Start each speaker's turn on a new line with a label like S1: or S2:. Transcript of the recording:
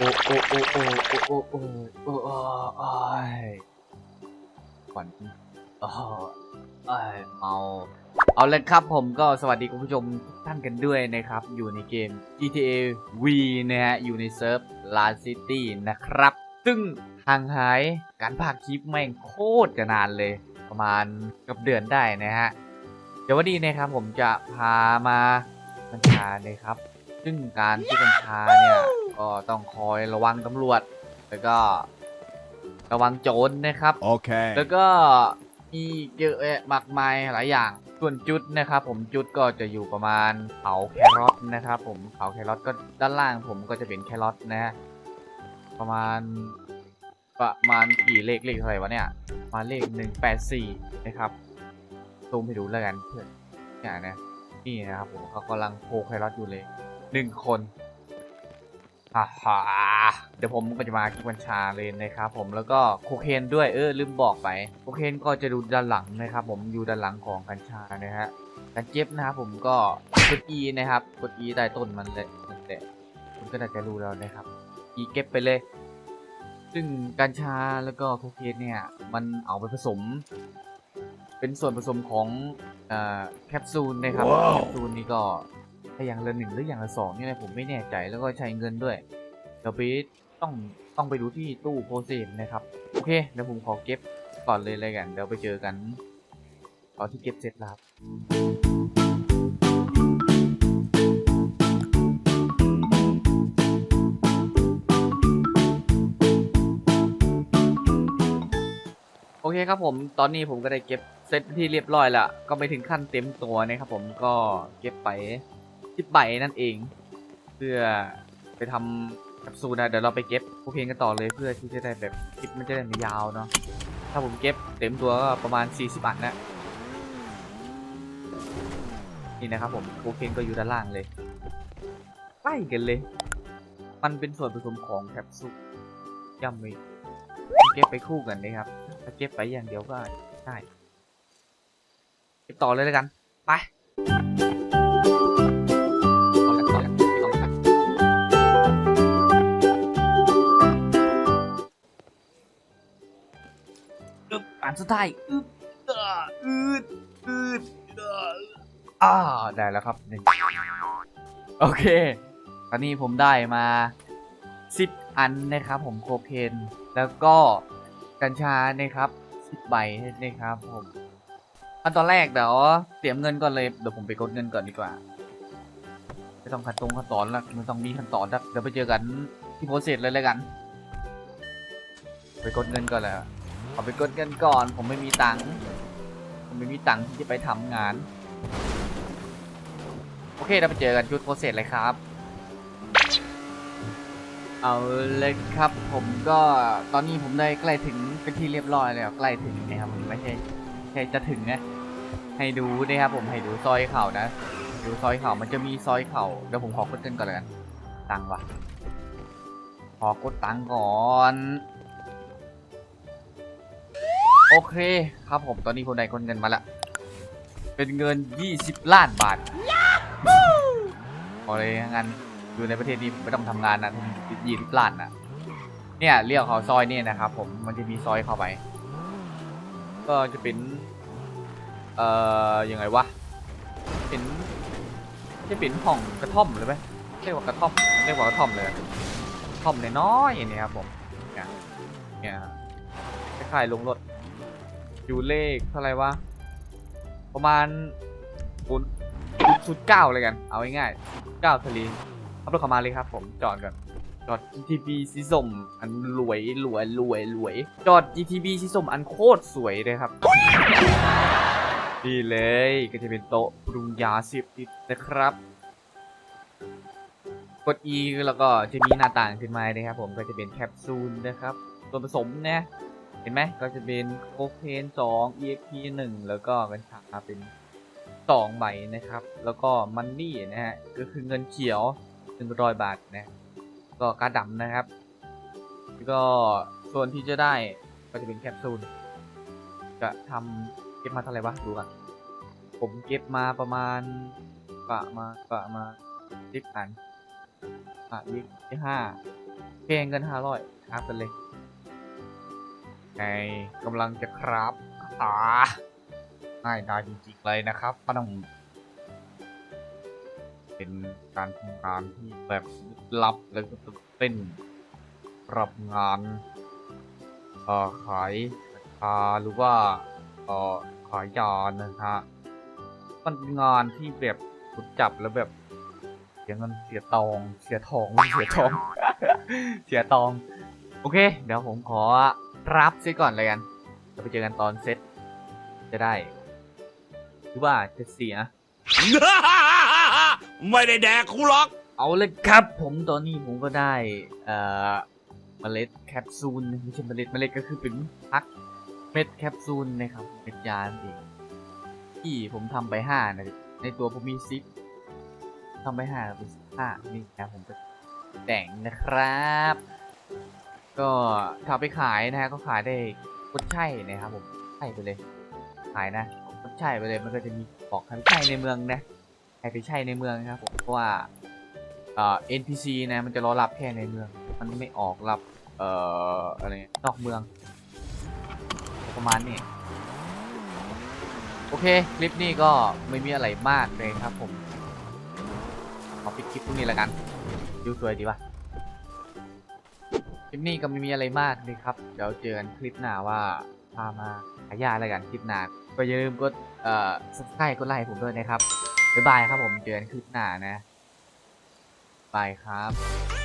S1: โอ้โอ้โอ้โอ้โอ้โอ้โอ้โอ้โอ้โอ้ยก่อนโอ้เมาเอาเลยครับผมก็สวัสดีคุณผู้ชมทุกท่านกันด้วยนะครับ อยู่ในเกม GTA V นะฮะ อยู่ในเซิร์ฟ Last City นะครับ ซึ่งห่างหายการพากคลิปแม่งโคตรจะนานเลย ประมาณกับเดือนได้นะฮะ เดี๋ยววันนี้นะครับผมจะพามาบัญชานะครับ ซึ่งการที่บัญชาเนี่ย ก็ต้องคอยระวังตำรวจ แล้วก็ ระวังโจรนะครับ
S2: Okay.
S1: แล้วก็มีเยอะแยะมากมายหลายอย่าง ส่วนจุดนะครับ ผมจุดก็จะอยู่ประมาณเขาแครอทนะครับ ผมเขาแครอทก็ด้านล่างผมก็จะเป็นแครอทนะฮะประมาณประมาณกี่เลขเลขเท่าไหร่วะเนี่ยประมาณเลขหนึ่งแปดสี่นะครับซูมให้ดูแล้วกันเพื่อนอย่างนะนี่นะครับผมเขากำลังโคแครอทอยู่เลยหนึ่งคน ฮ่าฮ่าเดี๋ยวผมก็จะมาคิดบัญชาเลยนะครับผมแล้วก็โคเคนด้วยเออลืมบอกไปโคเคนก็จะดูด้านหลังนะครับ ผมอยู่ด้านหลังของกัญชานะฮะการเจ็บนะครับผมก็กด E นะครับกด E ใต้ต้นมันเลยมันแตะคุณก็น่าจะรู้แล้วนะครับ E เก็บไปเลย ซึ่งกัญชาแล้วก็โคเคนเนี่ยมันเอาไปผสม เป็นส่วนผสมของเอ่อแคปซูลนะครับ
S2: ว้าว
S1: แคปซูลนี่ก็ ถ้าอย่างละหนึ่งหรืออย่างละสองเนี่ยนะผมไม่แน่ใจแล้วก็ใช้เงินด้วยเดี๋ยวไปต้องต้องไปดูที่ตู้โพสเซมนะครับ โอเคเดี๋ยวผมขอเก็บก่อนเลยเลยกัน เดี๋ยวไปเจอกันตอนที่เก็บเสร็จแล้วโอเคครับผมตอนนี้ผมก็ได้เก็บเซตที่เรียบร้อยแล้ว ก็ไม่ถึงขั้นเต็มตัวนะครับผมก็เก็บไป สิบใบนั่นเอง เพื่อไปทำแคปซูลนะเดี๋ยวเราไปเก็บโอเคกันต่อเลยเพื่อที่จะได้แบบคลิปมันจะได้ไม่ยาวเนาะถ้าผมเก็บเต็มตัวก็ประมาณ 40อันนะนี่นะครับผมโอเคนก็อยู่ด้านล่างเลยใกล้กันเลย มันเป็นส่วนผสมของแคปซูลย่ำมีเก็บไปคู่กันนะครับถ้าเก็บไปอย่างเดียวก็ได้เก็บต่อเลยแล้วกัน ไป สุดท้ายอึ๊บเอ่ออืดอืดอ่าได้แล้วครับหนึ่งโอเค ตอนนี้ผมได้มาสิบอันนะครับผมโคเคนแล้วก็กัญชานะครับสิบใบนะครับผมอันตอนแรกเดี๋ยวเตรียมเงินก่อนเลยเดี๋ยวผมไปกดเงินก่อนดีกว่าไม่ต้องขั้นตรงขั้นตอนละไม่ต้องมีขั้นตอนละเดี๋ยวไปเจอกันที่โพสเซสเลยแล้วกัน ไปกดเงินก่อนเลย อไปกดเงินก่อน ผมไม่มีตังค์ผมไม่มีตังค์ที่จะไปทำงาน โอเคเราไปเจอกันชุดโพสเซสเลยครับ เอาเลยครับผมก็ตอนนี้ผมได้ใกล้ถึงเป็นที่เรียบร้อยแล้วใกล้ถึงนะครับผมไม่ใช่ใช่จะถึงนะให้ดูนะครับผมให้ดูซอยเข่านะ ดูซอยเข่ามันจะมีซอยเข่าเดี๋ยวผมขอกดเงินก่อนเลยกันตังค์วะขอกดตังค์ก่อน โอเคครับผมตอนนี้ผมได้กดเงินมาละ เป็นเงิน 20 ล้านบาทบอกเลยงั้นอยู่ในประเทศนี้ไม่ต้องทำงานนะทุกยี่สิบล้านนะเนี่ยเรียกเขาซอยเนี่ยนะครับผมมันจะมีซอยเข้าไป ก็จะเป็น เอ่อยังไงวะเป็นจะเป็นห้องกระท่อมเลยไหมเรียกว่ากระท่อมเรียกว่ากระท่อมเลยกระท่อมน้อยๆอย่างนี้ครับผมเนี่ยเนี่ยคล้ายๆลงรถ อยู่เลขเท่าไรวะ ประมาณศูนย์ศูนย์เก้าเลยกัน เอาง่ายๆเก้าทะเลขับรถเข้ามาเลยครับ ผมจอดก่อนจอด GTB สีส้มอันรวยรวยรวยรวย จอด GTB สีส้มอันโคตรสวยเลยครับดีเลยก็จะเป็นโต๊ะปรุงยาสิบติดนะครับ กด E แล้วก็จะมีหน้าต่างขึ้นมานะครับผมก็จะเป็นแคปซูลนะครับส่วนผสมเนี่ย ห็นไหมก็จะเป็นโคเคน2 EXP 1แล้วก็กัญชาเป็นสองใบนะครับ แล้วก็มันนี่นะฮะก็คือเงินเขียวหนึ่งร้อยบาทนะก็การดดำนะครับแล้วก็ส่วนที่จะได้ก็จะเป็นแคปซูลจะทำเก็บมาเท่าไหร่วะดูกันผมเก็บมาประมาณปะมาปะมาสิบอันอะยี่สิบห้าเพลงเงินห้าร้อยครับกันเลย ไงกำลังจะครับอ่าง่ายดายจริงๆเลยนะครับป้าต้องเป็นการทำงานที่แบบลับแล้วก็ตื่นเต้นรับงานเอ่อขายชาหรือว่าเอ่อขายยานะฮะมันเป็นงานที่แบบถูกจับแล้วแบบเสียเงินเสียตองเสียทองเสียทองเสียตอง โอเค เดี๋ยวผมขอ รับเซตก่อนเลยกันจะไปเจอกันตอนเซตจะได้หรือว่าจะเสีย
S2: ไม่ได้แดกกูหรอก
S1: เอาเลยครับ ผมตอนนี้ผมก็ได้ เอ่อเมล็ดแคปซูลไม่ใช่เมล็ดเมล็ดก็คือเป็นพักเม็ดแคปซูลนะครับเม็ดยานั่นเองที่ผมทำไปห้านะในตัวผมมีซิปทำไปห้าเป็นสิบห้านี่นะผมจะแต่งนะครับ ก็ถ้าไปขายนะฮะก็ขายได้กดใช่นะครับผมใช่ไปเลย ขายนะกดใช่ไปเลยมันก็จะมีบอกให้ไปใช่ในเมืองนะให้ไปใช่ในเมืองนะครับผมเพราะว่าเอ่อ NPC นะมันจะรอรับแค่ในเมือง มันไม่ออกรับเอ่ออะไรนอกเมือง ประมาณนี้โอเค คลิปนี้ก็ไม่มีอะไรมากเลยครับผมขอปิดคลิปตรงนี้แล้วกัน ดูสวยดีวะ คลิปนี้ก็ไม่มีอะไรมากเลยครับ เดี๋ยวเจอกันคลิปหน้าว่าพามาขายาแล้วกันคลิปหน้า ก็อย่าลืมกดเอ่อ subscribe กดไลค์ผมด้วยนะครับบ๊ายบายครับผมเจอกันคลิปหน้านะบายครับ